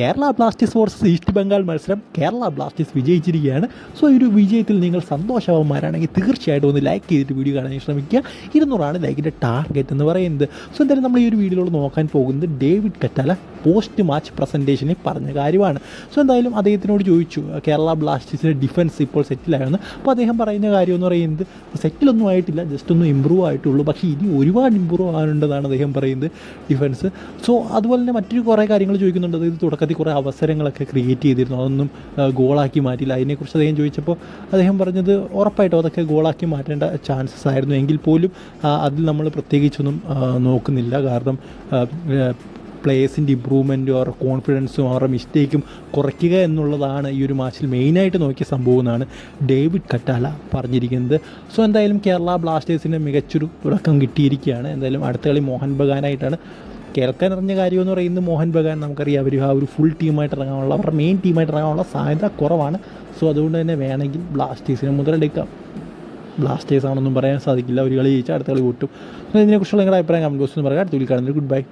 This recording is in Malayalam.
Kerala Blasters versus East Bengal മത്സരം കേരള ബ്ലാസ്റ്റേഴ്സ് വിജയിച്ചിരിക്കുകയാണ്. സോ ഈ ഒരു വിജയത്തിൽ നിങ്ങൾ സന്തോഷവാന്മാരാണെങ്കിൽ തീർച്ചയായിട്ടും ഒന്ന് ലൈക്ക് ചെയ്തിട്ട് വീഡിയോ കാണാൻ ശ്രമിക്കുക. ഇരുന്നൂറാണ് ലൈക്കിന്റെ ടാർഗറ്റ് എന്ന് പറയുന്നത്. സോ എന്തായാലും നമ്മൾ ഈ ഒരു വീഡിയോയിലൂടെ നോക്കാൻ പോകുന്നത് ഡേവിഡ് കറ്റാല. പോസ്റ്റ് മാച്ച് പ്രസന്റേഷനിൽ പറഞ്ഞ കാര്യമാണ്. സോ എന്തായാലും അദ്ദേഹത്തിനോട് ചോദിച്ചു കേരള ബ്ലാസ്റ്റേഴ്സിന്റെ ഡിഫൻസ് ഇപ്പോൾ സെറ്റിലായിരുന്നു അപ്പോൾ അദ്ദേഹം പറയുന്ന കാര്യം എന്ന് പറയുന്നത് സെറ്റിലൊന്നും ആയിട്ടില്ല ജസ്റ്റ് ഒന്ന് ഇമ്പ്രൂവ് ആയിട്ടുള്ളൂ. പക്ഷേ ഇനി ഒരുപാട് ഇമ്പ്രൂവ് ആകാനുണ്ടെന്നാണ് അദ്ദേഹം പറയുന്നത് ഡിഫൻസ് സോ അതുപോലെ തന്നെ മറ്റൊരു കുറേ കാര്യങ്ങൾ ചോദിക്കുന്നുണ്ട്. അതായത് തുടക്കത്തിൽ കുറേ അവസരങ്ങളൊക്കെ ക്രിയേറ്റ് ചെയ്തിരുന്നു. അതൊന്നും ഗോളാക്കി മാറ്റില്ല. അതിനെക്കുറിച്ച് അദ്ദേഹം ചോദിച്ചപ്പോൾ അദ്ദേഹം പറഞ്ഞത് ഉറപ്പായിട്ടും അതൊക്കെ ഗോളാക്കി മാറ്റേണ്ട ചാൻസസ് ആയിരുന്നു. എങ്കിൽ പോലും അതിൽ നമ്മൾ പ്രത്യേകിച്ചൊന്നും നോക്കുന്നില്ല. കാരണം പ്ലേയേഴ്സിന്റെ ഇമ്പ്രൂവ്മെന്റും അവരുടെ കോൺഫിഡൻസും അവരുടെ മിസ്റ്റേക്കും കുറയ്ക്കുക എന്നുള്ളതാണ് ഈ ഒരു മാച്ചിൽ മെയിനായിട്ട് നോക്കിയ സംഭവം എന്നാണ് ഡേവിഡ് കട്ടാല പറഞ്ഞിരിക്കുന്നത്. സോ എന്തായാലും കേരള ബ്ലാസ്റ്റേഴ്സിന് മികച്ചൊരു തുടക്കം കിട്ടിയിരിക്കുകയാണ്. എന്തായാലും അടുത്ത കളി മോഹൻ ബഗാനായിട്ടാണ്. കേൾക്കാൻ അറിഞ്ഞ കാര്യമെന്ന് പറയുന്നത് മോഹൻ ബഗാൻ. നമുക്കറിയാം അവർ ആ ഒരു ഫുൾ ടീമായിട്ട് ഇറങ്ങാനുള്ള അവരുടെ മെയിൻ ടീമായിട്ട് ഇറങ്ങാനുള്ള സാധ്യത കുറവാണ്. സോ അതുകൊണ്ട് തന്നെ വേണമെങ്കിൽ ബ്ലാസ്റ്റേഴ്സിനെ മുതലെടുക്കാം. ബ്ലാസ്റ്റേഴ്സ് ആണെന്നും പറയാൻ സാധിക്കില്ല. ഒരു കളി ജയിച്ചാൽ അടുത്ത കളി കൂട്ടും ഇതിനെക്കുറിച്ചുള്ള നിങ്ങളുടെ അഭിപ്രായം കമന്റ് ബോക്സിൽ പറയാം അടുത്ത കളി കാണുന്നത് ഗുഡ് ബൈ